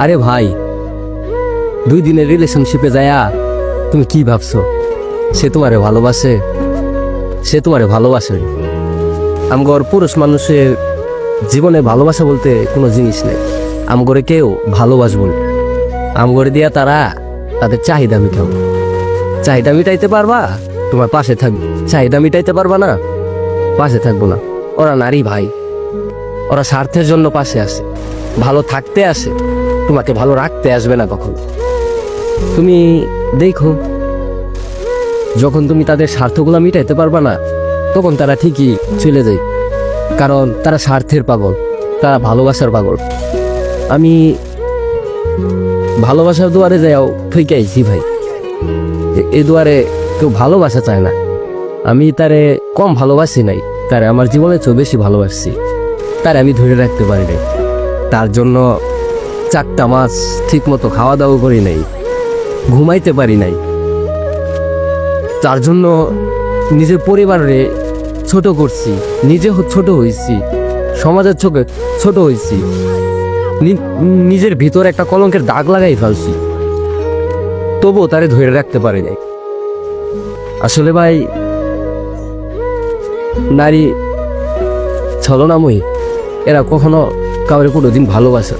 আরে ভাই, দুই দিনের রিলেশনশিপে যায়া তুমি কি ভাবছ? সে তোমারে ভালোবাসে, সে তোমারে ভালোবাসে। আমগর পুরুষ মানুষের জীবনে ভালোবাসা বলতে কোনো জিনিস নেই। আমগরে কেউ ভালোবাসবো আমগরে দিয়া তারা তাদের চাহিদা মিটাবো চাহিদা মিটাইতে পারবা, তোমার পাশে থাকবে চাহিদা মিটাইতে পারবা না, পাশে থাকব না। ওরা নারী ভাই, ওরা স্বার্থের জন্য পাশে আসে ভালো থাকতে আসে। তোমাকে ভালো রাখতে আসবে না কখনো। তুমি দেখো, যখন তুমি তাদের স্বার্থগুলো মিটাইতে পারবা না, তখন তারা ঠিকই চলে যায়। কারণ তারা স্বার্থের পাগল, তারা ভালোবাসার পাগল। আমি ভালোবাসার দুয়ারে যাও থেকে আইছি ভাই। এ- দুয়ারে কেউ ভালোবাসা চায় না। আমি তারে কম ভালোবাসি নাই, তারে আমার জীবনের চেয়েও বেশি ভালোবাসছি। তারে আমি ধরে রাখতে পারি নাই। তার জন্য চারটা মাছ ঠিক মতো খাওয়া দাওয়া করি নাই, ঘুমাইতে পারি নাই। তার জন্য নিজের পরিবারে ছোট করছি, নিজে ছোট হয়েছি সমাজের চোখে ছোট হয়েছি নিজের ভিতরে একটা কলঙ্কের দাগ লাগাই ফেলছি। তবুও তারে ধরে রাখতে পারি নাই। আসলে ভাই, নারী ছলনাময়ী, এরা কখনো কাউরে কোনোদিন ভালোবাসে।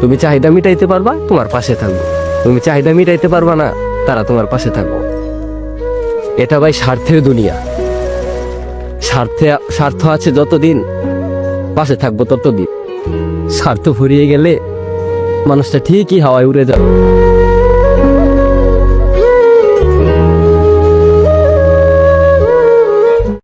তুমি চাহিদা মিটাইতে পারবা, তোমার পাশে থাকব। তুমি চাহিদা মিটাইতে পারবা না, তারা তোমার পাশে থাকব। এটা ভাই স্বার্থের দুনিয়া। স্বার্থে, স্বার্থ আছে যতদিন, পাশে থাকব ততদিন। স্বার্থ ফুরিয়ে গেলে মানুষটা ঠিকই হাওয়ায় উড়ে যাবে।